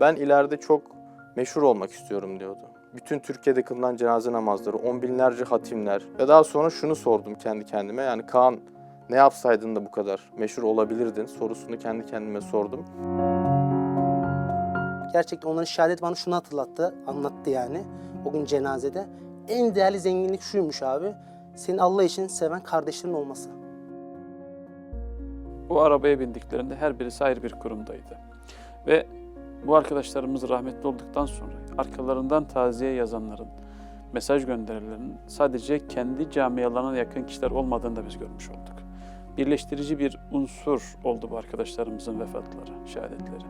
Ben ileride çok meşhur olmak istiyorum diyordu. Bütün Türkiye'de kılınan cenaze namazları, on binlerce hatimler ve daha sonra şunu sordum kendi kendime. Yani Kaan ne yapsaydın da bu kadar meşhur olabilirdin sorusunu kendi kendime sordum. Gerçekten onların şehadet bana şunu hatırlattı, anlattı yani o gün cenazede. En değerli zenginlik şuymuş abi, senin Allah için seven kardeşlerin olması. Bu arabaya bindiklerinde her birisi ayrı bir kurumdaydı. Ve bu arkadaşlarımız rahmetli olduktan sonra arkalarından taziye yazanların, mesaj gönderenlerin sadece kendi camialarına yakın kişiler olmadığını da biz görmüş olduk. Birleştirici bir unsur oldu bu arkadaşlarımızın vefatları, şehadetleri.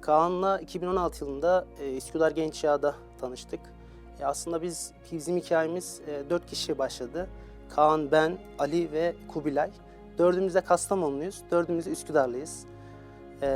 Kaan'la 2016 yılında e, Üsküdar Genç Yağ'da tanıştık. E, aslında biz bizim hikayemiz e, 4 kişi başladı. Kaan, ben, Ali ve Kubilay. Dördümüz de Kastamonluyuz, dördümüz de Üsküdarlıyız. E,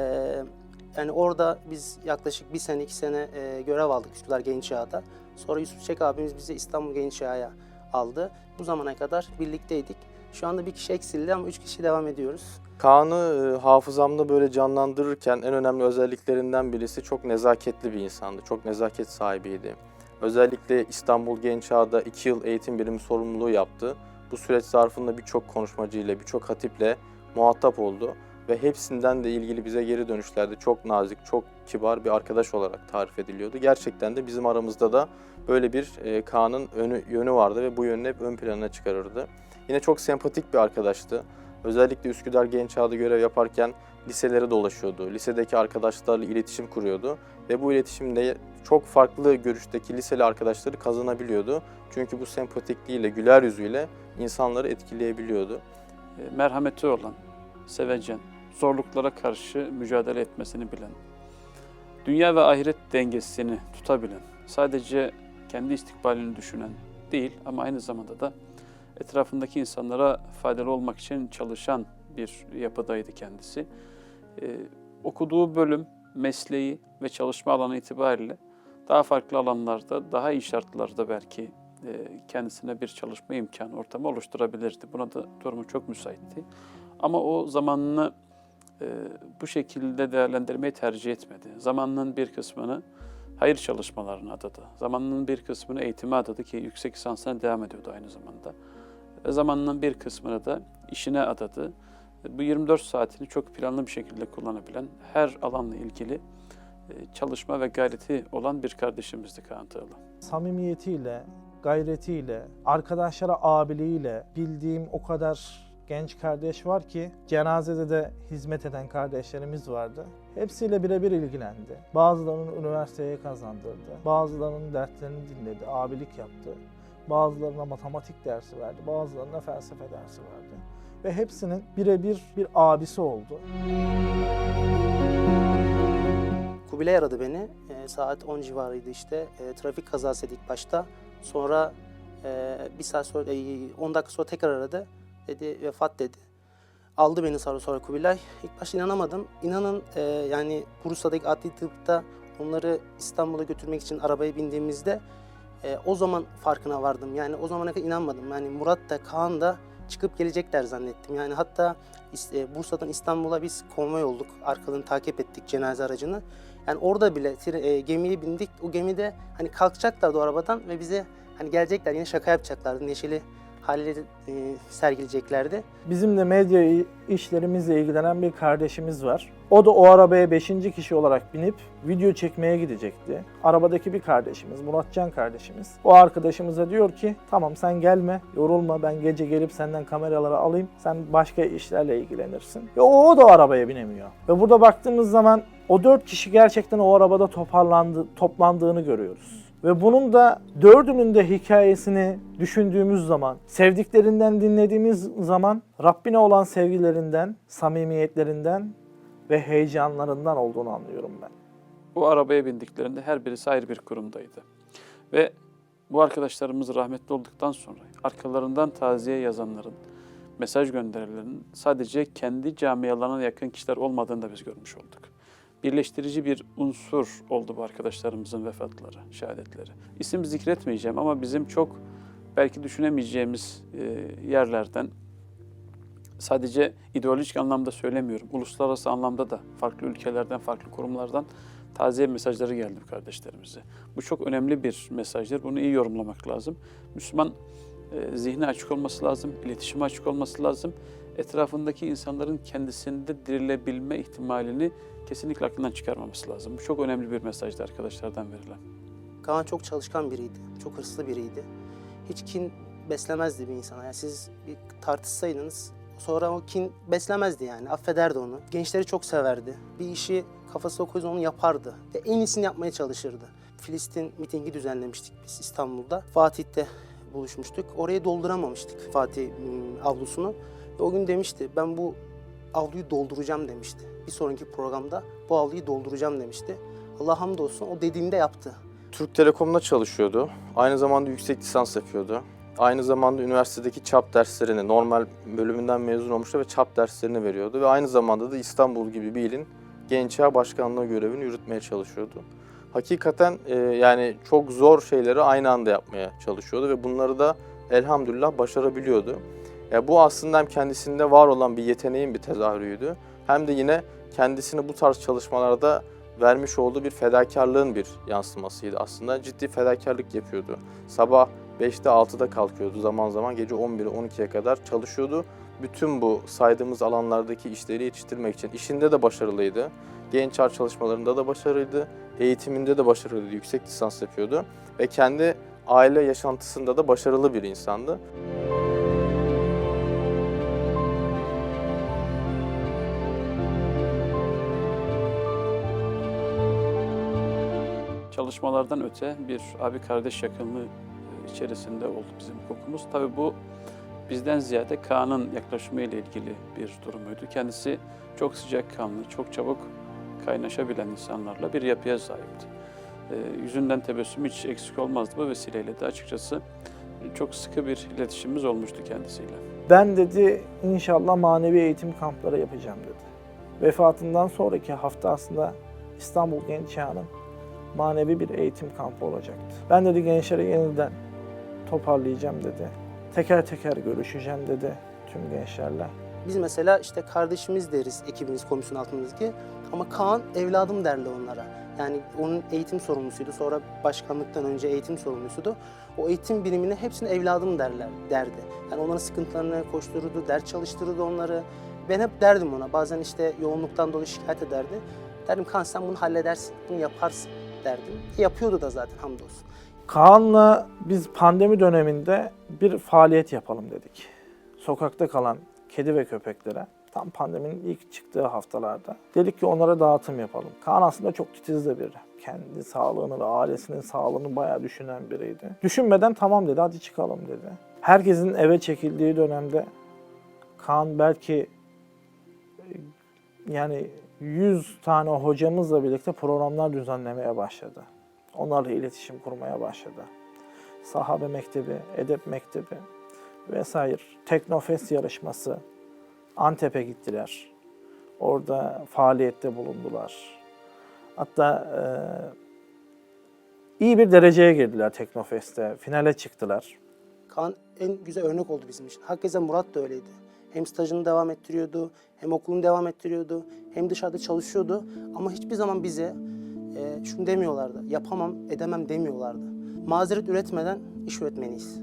yani orada biz yaklaşık bir sene, iki sene e, görev aldık Üsküdar Genç Yağ'da. Sonra Yusuf Çek abimiz bizi İstanbul Genç Yağ'a aldı. Bu zamana kadar birlikteydik. Şu anda bir kişi eksildi ama üç kişi devam ediyoruz. Kaan'ı e, hafızamda böyle canlandırırken en önemli özelliklerinden birisi çok nezaketli bir insandı. Çok nezaket sahibiydi. Özellikle İstanbul Genç Ağa'da 2 yıl eğitim birimi sorumluluğu yaptı. Bu süreç zarfında birçok konuşmacıyla, birçok hatiple muhatap oldu. Ve hepsinden de ilgili bize geri dönüşlerde çok nazik, çok kibar bir arkadaş olarak tarif ediliyordu. Gerçekten de bizim aramızda da böyle bir e, Kaan'ın önü, yönü vardı ve bu yönünü hep ön plana çıkarırdı. Yine çok sempatik bir arkadaştı. Özellikle Üsküdar Genç Ağa'da görev yaparken liselere dolaşıyordu. Lisedeki arkadaşlarla iletişim kuruyordu. Ve bu iletişimde çok farklı görüşteki liseli arkadaşları kazanabiliyordu. Çünkü bu sempatikliğiyle, güler yüzüyle insanları etkileyebiliyordu. E, merhameti olan, sevecen, zorluklara karşı mücadele etmesini bilen, dünya ve ahiret dengesini tutabilen, sadece kendi istikbalini düşünen değil ama aynı zamanda da etrafındaki insanlara faydalı olmak için çalışan bir yapıdaydı kendisi. Ee, okuduğu bölüm, mesleği ve çalışma alanı itibariyle daha farklı alanlarda, daha iyi şartlarda belki kendisine bir çalışma imkanı, ortamı oluşturabilirdi. Buna da durumu çok müsaitti. Ama o zamanını e, bu şekilde değerlendirmeyi tercih etmedi. Zamanının bir kısmını hayır çalışmalarına adadı. Zamanının bir kısmını eğitime adadı ki yüksek lisansına devam ediyordu aynı zamanda. Ve zamanının bir kısmını da işine adadı. Bu 24 saatini çok planlı bir şekilde kullanabilen, her alanla ilgili e, çalışma ve gayreti olan bir kardeşimizdi Kaan Tığlı. samimiyetiyle, gayretiyle, arkadaşlara abiliğiyle bildiğim o kadar genç kardeş var ki cenazede de hizmet eden kardeşlerimiz vardı. Hepsiyle birebir ilgilendi. Bazılarını üniversiteye kazandırdı. Bazılarının dertlerini dinledi, abilik yaptı. Bazılarına matematik dersi verdi, bazılarına felsefe dersi verdi. Ve hepsinin birebir bir abisi oldu. Kubilay aradı beni. E, saat 10 civarıydı işte. E, trafik kazasıydı ilk başta. Sonra e, bir saat sonra, e, 10 dakika sonra tekrar aradı. Dedi vefat dedi. Aldı beni sonra sonra Kubilay. İlk başta inanamadım. İnanın e, yani Bursa'daki adli tıpta onları İstanbul'a götürmek için arabaya bindiğimizde e, o zaman farkına vardım. Yani o zamana kadar inanmadım. Yani Murat da Kaan da çıkıp gelecekler zannettim. Yani hatta e, Bursa'dan İstanbul'a biz konvoy olduk. Arkadan takip ettik cenaze aracını. Yani orada bile e, gemiye bindik. O gemide hani kalkacaklardı o arabadan ve bize hani gelecekler yine şaka yapacaklardı. Neşeli halleri e, sergileyeceklerdi. Bizim de medya işlerimizle ilgilenen bir kardeşimiz var. O da o arabaya 5. kişi olarak binip video çekmeye gidecekti. Arabadaki bir kardeşimiz, Muratcan kardeşimiz. O arkadaşımıza diyor ki tamam sen gelme, yorulma ben gece gelip senden kameraları alayım. Sen başka işlerle ilgilenirsin. Ve o, o da o arabaya binemiyor. Ve burada baktığımız zaman o dört kişi gerçekten o arabada toparlandı, toplandığını görüyoruz. Ve bunun da dördünün de hikayesini düşündüğümüz zaman, sevdiklerinden dinlediğimiz zaman Rabbine olan sevgilerinden, samimiyetlerinden ve heyecanlarından olduğunu anlıyorum ben. Bu arabaya bindiklerinde her birisi ayrı bir kurumdaydı. Ve bu arkadaşlarımız rahmetli olduktan sonra arkalarından taziye yazanların, mesaj gönderenlerin sadece kendi camialarına yakın kişiler olmadığını da biz görmüş olduk. Birleştirici bir unsur oldu bu arkadaşlarımızın vefatları, şehadetleri. İsim zikretmeyeceğim ama bizim çok belki düşünemeyeceğimiz e, yerlerden sadece ideolojik anlamda söylemiyorum. Uluslararası anlamda da farklı ülkelerden, farklı kurumlardan taziye mesajları geldi kardeşlerimize. Bu çok önemli bir mesajdır. Bunu iyi yorumlamak lazım. Müslüman e, zihni açık olması lazım, iletişime açık olması lazım. Etrafındaki insanların kendisinde dirilebilme ihtimalini kesinlikle aklından çıkarmaması lazım. Bu çok önemli bir mesajdı arkadaşlardan verilen. Kaan çok çalışkan biriydi. Çok hırslı biriydi. Hiç kin beslemezdi bir insana. Yani siz bir tartışsaydınız sonra o kin beslemezdi yani. Affederdi onu. Gençleri çok severdi. Bir işi kafasına koyduğunda onu yapardı. Ve en iyisini yapmaya çalışırdı. Filistin mitingi düzenlemiştik biz İstanbul'da. Fatih'te buluşmuştuk. Orayı dolduramamıştık Fatih mm, avlusunu. Ve o gün demişti ben bu avluyu dolduracağım demişti. Bir sonraki programda bu avluyu dolduracağım demişti. Allah hamdolsun o dediğinde yaptı. Türk Telekom'da çalışıyordu. Aynı zamanda yüksek lisans yapıyordu. Aynı zamanda üniversitedeki çap derslerini, normal bölümünden mezun olmuştu ve çap derslerini veriyordu. Ve aynı zamanda da İstanbul gibi bir ilin Gençler Başkanlığı görevini yürütmeye çalışıyordu. Hakikaten e, yani çok zor şeyleri aynı anda yapmaya çalışıyordu ve bunları da elhamdülillah başarabiliyordu. Ya bu aslında hem kendisinde var olan bir yeteneğin bir tezahürüydü hem de yine kendisini bu tarz çalışmalarda vermiş olduğu bir fedakarlığın bir yansımasıydı aslında. Ciddi fedakarlık yapıyordu. Sabah 5'te 6'da kalkıyordu zaman zaman gece 11'e 12'ye kadar çalışıyordu. Bütün bu saydığımız alanlardaki işleri yetiştirmek için işinde de başarılıydı. Genç Ar çalışmalarında da başarılıydı. Eğitiminde de başarılıydı. Yüksek lisans yapıyordu. Ve kendi aile yaşantısında da başarılı bir insandı. Çalışmalardan öte bir abi kardeş yakınlığı içerisinde oldu bizim hukukumuz. Tabii bu bizden ziyade Kaan'ın yaklaşımı ile ilgili bir durumuydu. Kendisi çok sıcakkanlı, çok çabuk kaynaşabilen insanlarla bir yapıya sahipti. E, yüzünden tebessüm hiç eksik olmazdı bu vesileyle de açıkçası çok sıkı bir iletişimimiz olmuştu kendisiyle. Ben dedi inşallah manevi eğitim kampları yapacağım dedi. Vefatından sonraki hafta aslında İstanbul Genç Çağı'nın manevi bir eğitim kampı olacaktı. Ben dedi gençlere yeniden toparlayacağım dedi. Teker teker görüşeceğim dedi tüm gençlerle. Biz mesela işte kardeşimiz deriz ekibimiz, komisyon altındaki ama Kaan evladım derdi onlara. Yani onun eğitim sorumlusuydu. Sonra başkanlıktan önce eğitim sorumlusuydu. O eğitim birimine hepsini evladım derler derdi. Yani onların sıkıntılarını koştururdu, ders çalıştırırdı onları. Ben hep derdim ona. Bazen işte yoğunluktan dolayı şikayet ederdi. Derdim Kaan sen bunu halledersin, bunu yaparsın derdim. Yapıyordu da zaten hamdolsun. Kaan'la biz pandemi döneminde bir faaliyet yapalım dedik. Sokakta kalan kedi ve köpeklere tam pandeminin ilk çıktığı haftalarda dedik ki onlara dağıtım yapalım. Kaan aslında çok titiz de biri. Kendi sağlığını ve ailesinin sağlığını bayağı düşünen biriydi. Düşünmeden tamam dedi hadi çıkalım dedi. Herkesin eve çekildiği dönemde Kaan belki yani 100 tane hocamızla birlikte programlar düzenlemeye başladı. Onlarla iletişim kurmaya başladı. Sahabe Mektebi, Edep Mektebi vesaire. Teknofest yarışması. Antep'e gittiler. Orada faaliyette bulundular. Hatta e, iyi bir dereceye girdiler Teknofest'te. Finale çıktılar. Kaan en güzel örnek oldu bizim için. Hakikaten Murat da öyleydi. Hem stajını devam ettiriyordu, hem okulunu devam ettiriyordu, hem dışarıda çalışıyordu. Ama hiçbir zaman bize e, şunu demiyorlardı, yapamam, edemem demiyorlardı. Mazeret üretmeden iş üretmeliyiz.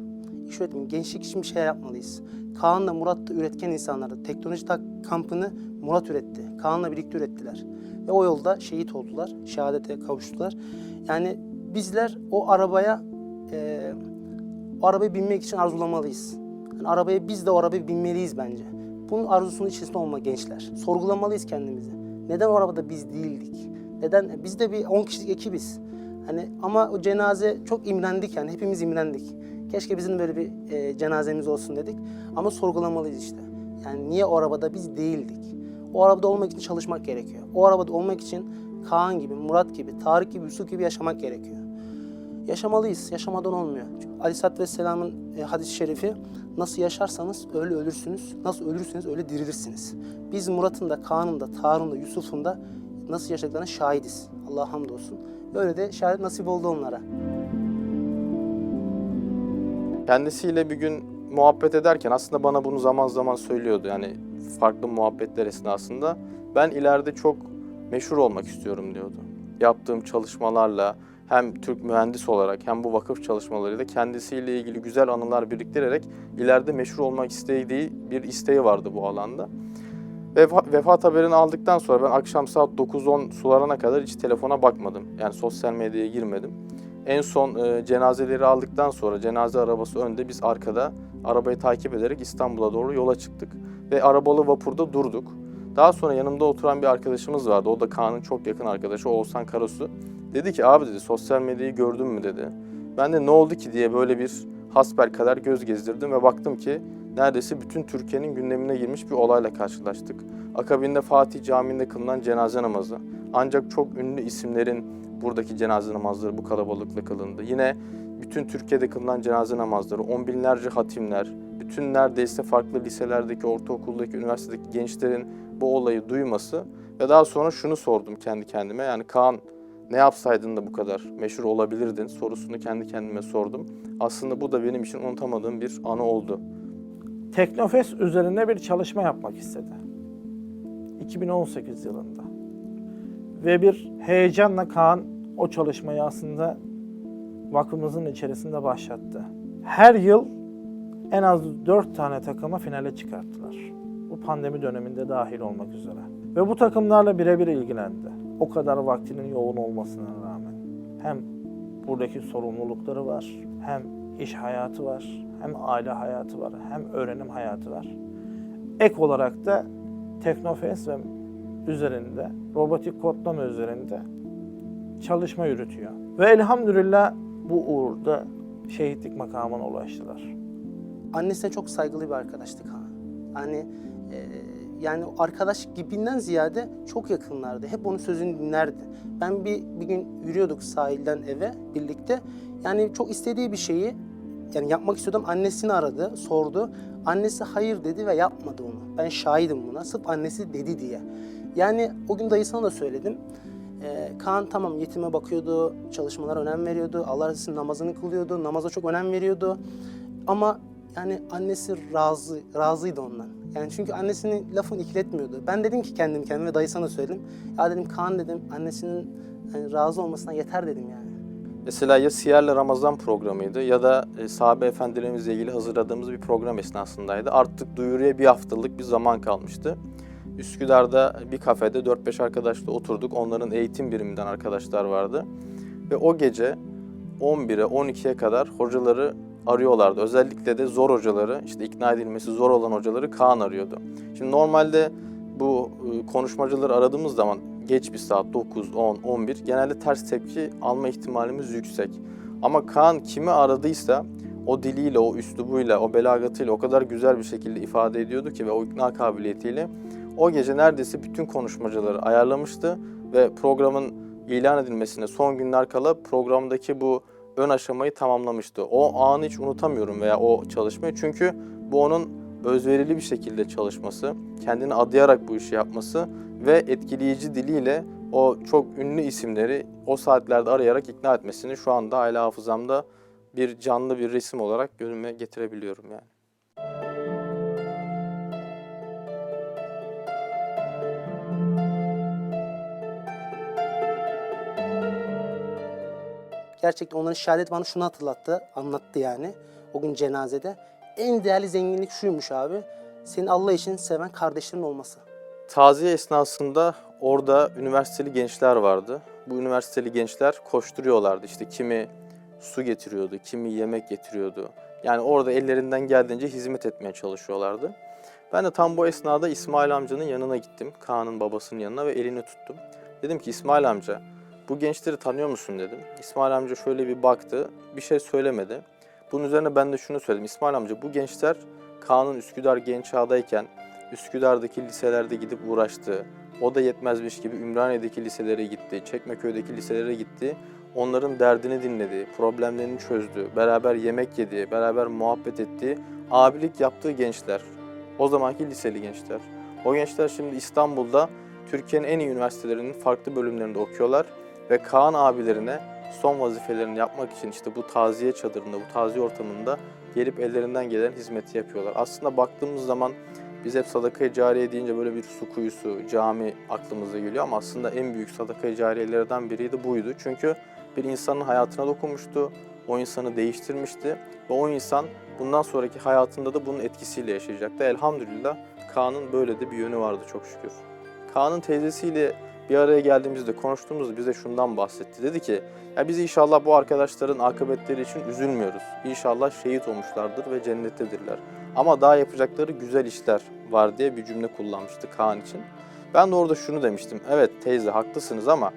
İş üretmeyin, gençlik için bir şey yapmalıyız. Kaan da Murat da üretken insanlardı. Teknoloji Tak kampını Murat üretti. Kaan'la birlikte ürettiler. Ve o yolda şehit oldular, şehadete kavuştular. Yani bizler o arabaya e, o arabaya binmek için arzulamalıyız. Yani arabaya biz de o arabaya binmeliyiz bence. Bunun arzusunun içerisinde olma gençler. Sorgulamalıyız kendimizi. Neden o arabada biz değildik? Neden? Biz de bir 10 kişilik ekibiz. Hani ama o cenaze çok imrendik yani hepimiz imrendik. Keşke bizim böyle bir e, cenazemiz olsun dedik. Ama sorgulamalıyız işte. Yani niye o arabada biz değildik? O arabada olmak için çalışmak gerekiyor. O arabada olmak için Kaan gibi, Murat gibi, Tarık gibi, Yusuf gibi yaşamak gerekiyor. Yaşamalıyız. Yaşamadan olmuyor. Çünkü Aleyhisselatü Vesselam'ın e, hadis-i şerifi nasıl yaşarsanız öyle ölürsünüz, nasıl ölürseniz öyle dirilirsiniz. Biz Murat'ın da, Kaan'ın da, Tarık'ın da, Yusuf'un da nasıl yaşadıklarına şahidiz. Allah'a hamdolsun. Böyle de şahit nasip oldu onlara. Kendisiyle bir gün muhabbet ederken aslında bana bunu zaman zaman söylüyordu. Yani farklı muhabbetler esnasında ben ileride çok meşhur olmak istiyorum diyordu. Yaptığım çalışmalarla hem Türk mühendis olarak hem bu vakıf çalışmalarıyla kendisiyle ilgili güzel anılar biriktirerek ileride meşhur olmak istediği bir isteği vardı bu alanda. Vefa- vefat haberini aldıktan sonra ben akşam saat 9-10 sularına kadar hiç telefona bakmadım. Yani sosyal medyaya girmedim. En son e, cenazeleri aldıktan sonra cenaze arabası önde biz arkada arabayı takip ederek İstanbul'a doğru yola çıktık. Ve arabalı vapurda durduk. Daha sonra yanımda oturan bir arkadaşımız vardı. O da Kaan'ın çok yakın arkadaşı Oğuzhan Karasu. Dedi ki abi dedi sosyal medyayı gördün mü dedi. Ben de ne oldu ki diye böyle bir hasbel kadar göz gezdirdim ve baktım ki neredeyse bütün Türkiye'nin gündemine girmiş bir olayla karşılaştık. Akabinde Fatih Camii'nde kılınan cenaze namazı. Ancak çok ünlü isimlerin buradaki cenaze namazları bu kalabalıkla kılındı. Yine bütün Türkiye'de kılınan cenaze namazları, on binlerce hatimler, bütün neredeyse farklı liselerdeki, ortaokuldaki, üniversitedeki gençlerin bu olayı duyması ve daha sonra şunu sordum kendi kendime. Yani Kaan ne yapsaydın da bu kadar meşhur olabilirdin sorusunu kendi kendime sordum. Aslında bu da benim için unutamadığım bir anı oldu. Teknofest üzerinde bir çalışma yapmak istedi. 2018 yılında. Ve bir heyecanla Kaan o çalışmayı aslında vakfımızın içerisinde başlattı. Her yıl en az 4 tane takıma finale çıkarttılar. Bu pandemi döneminde dahil olmak üzere. Ve bu takımlarla birebir ilgilendi. O kadar vaktinin yoğun olmasına rağmen. Hem buradaki sorumlulukları var, hem iş hayatı var, hem aile hayatı var, hem öğrenim hayatı var. Ek olarak da Teknofest ve üzerinde, robotik kodlama üzerinde çalışma yürütüyor. Ve elhamdülillah bu uğurda şehitlik makamına ulaştılar. Annesine çok saygılı bir arkadaştı Kaan. Hani e, yani arkadaş gibinden ziyade çok yakınlardı. Hep onun sözünü dinlerdi. Ben bir, bir gün yürüyorduk sahilden eve birlikte. Yani çok istediği bir şeyi yani yapmak istiyordum. Annesini aradı, sordu. Annesi hayır dedi ve yapmadı onu. Ben şahidim buna. Sırf annesi dedi diye. Yani o gün dayısına da söyledim. Ee, Kaan tamam yetime bakıyordu, çalışmalara önem veriyordu. Allah razı olsun namazını kılıyordu, namaza çok önem veriyordu. Ama yani annesi razı, razıydı ondan. Yani çünkü annesinin lafını ikiletmiyordu. Ben dedim ki kendim kendime dayısına da söyledim. Ya dedim Kaan dedim annesinin hani razı olmasına yeter dedim yani. Mesela ya Siyer'le Ramazan programıydı ya da e, sahabe efendilerimizle ilgili hazırladığımız bir program esnasındaydı. Artık duyuruya bir haftalık bir zaman kalmıştı. Üsküdar'da bir kafede 4-5 arkadaşla oturduk. Onların eğitim biriminden arkadaşlar vardı. Ve o gece 11'e 12'ye kadar hocaları arıyorlardı. Özellikle de zor hocaları, işte ikna edilmesi zor olan hocaları Kaan arıyordu. Şimdi normalde bu e, konuşmacıları aradığımız zaman geç bir saat 9, 10, 11 genelde ters tepki alma ihtimalimiz yüksek. Ama Kaan kimi aradıysa o diliyle, o üslubuyla, o belagatıyla o kadar güzel bir şekilde ifade ediyordu ki ve o ikna kabiliyetiyle o gece neredeyse bütün konuşmacıları ayarlamıştı ve programın ilan edilmesine son günler kala programdaki bu ön aşamayı tamamlamıştı. O anı hiç unutamıyorum veya o çalışmayı çünkü bu onun özverili bir şekilde çalışması, kendini adayarak bu işi yapması ve etkileyici diliyle o çok ünlü isimleri o saatlerde arayarak ikna etmesini şu anda aile hafızamda bir canlı bir resim olarak önüme getirebiliyorum yani. Gerçekten onların şehadet bana şunu hatırlattı, anlattı yani. O gün cenazede. En değerli zenginlik şuymuş abi. Senin Allah için seven kardeşlerin olması. Taziye esnasında orada üniversiteli gençler vardı. Bu üniversiteli gençler koşturuyorlardı. İşte kimi su getiriyordu, kimi yemek getiriyordu. Yani orada ellerinden geldiğince hizmet etmeye çalışıyorlardı. Ben de tam bu esnada İsmail amcanın yanına gittim. Kaan'ın babasının yanına ve elini tuttum. Dedim ki İsmail amca bu gençleri tanıyor musun dedim. İsmail amca şöyle bir baktı, bir şey söylemedi. Bunun üzerine ben de şunu söyledim. İsmail amca bu gençler Kaan'ın Üsküdar genç çağdayken Üsküdar'daki liselerde gidip uğraştı. O da yetmezmiş gibi Ümraniye'deki liselere gitti, Çekmeköy'deki liselere gitti. Onların derdini dinledi, problemlerini çözdü, beraber yemek yedi, beraber muhabbet etti. Abilik yaptığı gençler. O zamanki liseli gençler. O gençler şimdi İstanbul'da Türkiye'nin en iyi üniversitelerinin farklı bölümlerinde okuyorlar ve Kaan abilerine son vazifelerini yapmak için işte bu taziye çadırında, bu taziye ortamında gelip ellerinden gelen hizmeti yapıyorlar. Aslında baktığımız zaman Biz hep sadaka-i cariye deyince böyle bir su kuyusu, cami aklımıza geliyor ama aslında en büyük sadaka-i cariyelerden biriydi buydu. Çünkü bir insanın hayatına dokunmuştu, o insanı değiştirmişti ve o insan bundan sonraki hayatında da bunun etkisiyle yaşayacaktı. Elhamdülillah Kaan'ın böyle de bir yönü vardı çok şükür. Kaan'ın teyzesiyle bir araya geldiğimizde konuştuğumuzda bize şundan bahsetti. Dedi ki ya biz inşallah bu arkadaşların akıbetleri için üzülmüyoruz. İnşallah şehit olmuşlardır ve cennettedirler. Ama daha yapacakları güzel işler var diye bir cümle kullanmıştı Kaan için. Ben de orada şunu demiştim. Evet teyze haklısınız ama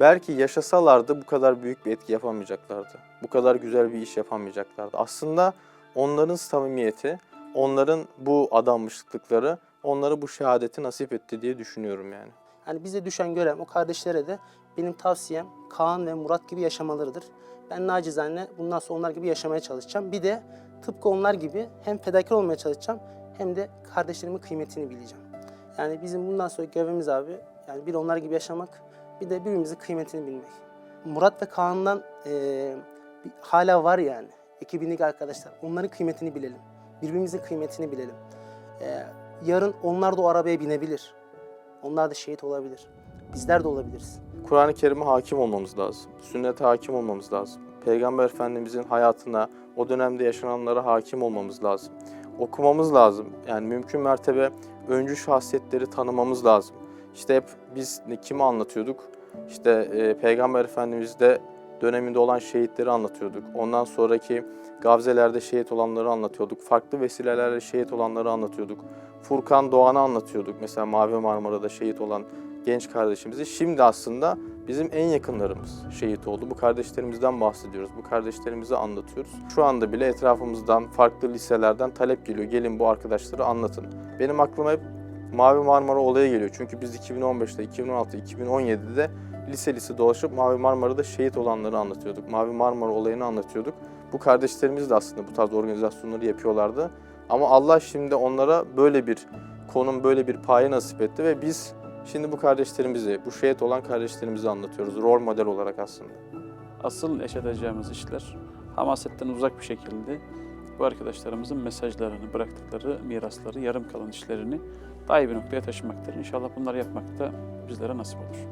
belki yaşasalardı bu kadar büyük bir etki yapamayacaklardı. Bu kadar güzel bir iş yapamayacaklardı. Aslında onların samimiyeti, onların bu adanmışlıkları onlara bu şehadeti nasip etti diye düşünüyorum yani. Yani bize düşen görev o kardeşlere de benim tavsiyem Kaan ve Murat gibi yaşamalarıdır. Ben nacizane bundan sonra onlar gibi yaşamaya çalışacağım. Bir de tıpkı onlar gibi hem fedakar olmaya çalışacağım hem de kardeşlerimin kıymetini bileceğim. Yani bizim bundan sonra görevimiz abi yani bir onlar gibi yaşamak bir de birbirimizin kıymetini bilmek. Murat ve Kaan'dan bir- hala var yani ekibindeki arkadaşlar. Onların kıymetini bilelim. Birbirimizin kıymetini bilelim. Eee, yarın onlar da o arabaya binebilir. Onlar da şehit olabilir. Bizler de olabiliriz. Kur'an-ı Kerim'e hakim olmamız lazım. Sünnete hakim olmamız lazım. Peygamber Efendimizin hayatına, o dönemde yaşananlara hakim olmamız lazım. Okumamız lazım. Yani mümkün mertebe öncü şahsiyetleri tanımamız lazım. İşte hep biz kimi anlatıyorduk? İşte e, Peygamber Efendimiz'de döneminde olan şehitleri anlatıyorduk. Ondan sonraki gavzelerde şehit olanları anlatıyorduk. Farklı vesilelerle şehit olanları anlatıyorduk. Furkan Doğan'ı anlatıyorduk. Mesela Mavi Marmara'da şehit olan genç kardeşimizi. Şimdi aslında bizim en yakınlarımız şehit oldu. Bu kardeşlerimizden bahsediyoruz. Bu kardeşlerimizi anlatıyoruz. Şu anda bile etrafımızdan, farklı liselerden talep geliyor. Gelin bu arkadaşları anlatın. Benim aklıma hep Mavi Marmara olayı geliyor. Çünkü biz 2015'te, 2016'da, 2017'de lise lise dolaşıp Mavi Marmara'da şehit olanları anlatıyorduk. Mavi Marmara olayını anlatıyorduk. Bu kardeşlerimiz de aslında bu tarz organizasyonları yapıyorlardı. Ama Allah şimdi onlara böyle bir konum, böyle bir paye nasip etti ve biz Şimdi bu kardeşlerimizi, bu şehit olan kardeşlerimizi anlatıyoruz. Rol model olarak aslında. Asıl yaşatacağımız işler hamasetten uzak bir şekilde bu arkadaşlarımızın mesajlarını, bıraktıkları mirasları, yarım kalan işlerini daha iyi bir noktaya taşımaktır. İnşallah bunları yapmak da bizlere nasip olur.